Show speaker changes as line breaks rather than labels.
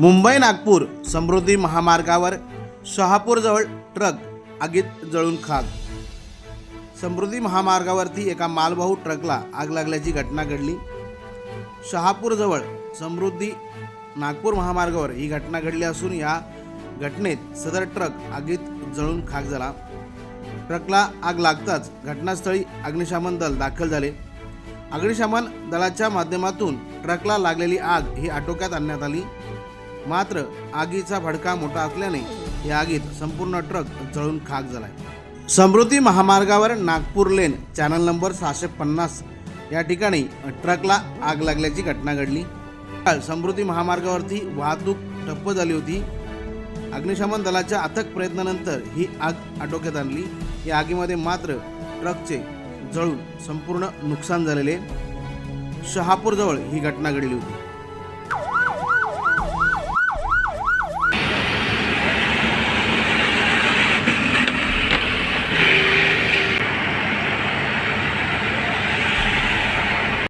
मुंबई नागपूर समृद्धी महामार्गावर शहापूरजवळ ट्रक आगीत जळून खाक. समृद्धी महामार्गावरती एका मालवाहू ट्रकला आग लागल्याची घटना घडली. शहापूरजवळ समृद्धी नागपूर महामार्गावर ही घटना घडली असून या घटनेत सदर ट्रक आगीत जळून खाक झाला. ट्रकला आग लागताच घटनास्थळी अग्निशमन दल दाखल झाले. अग्निशमन दलाच्या माध्यमातून ट्रकला लागलेली आग ही आटोक्यात आणण्यात आली. मात्र आगीचा भडका मोठा असल्याने या आगीत संपूर्ण ट्रक जळून खाक झालाय. समृद्धी महामार्गावर नागपूर लेन चॅनल नंबर सहाशे पन्नास. या ठिकाणी ट्रकला आग लागल्याची घटना घडली. काल समृद्धी महामार्गावरती वाहतूक ठप्प झाली होती. अग्निशमन दलाच्या अथक प्रयत्नानंतर ही आग आटोक्यात आणली. या आगीमध्ये मात्र ट्रकचे जळून संपूर्ण नुकसान झालेले. शहापूरजवळ ही घटना घडली होती.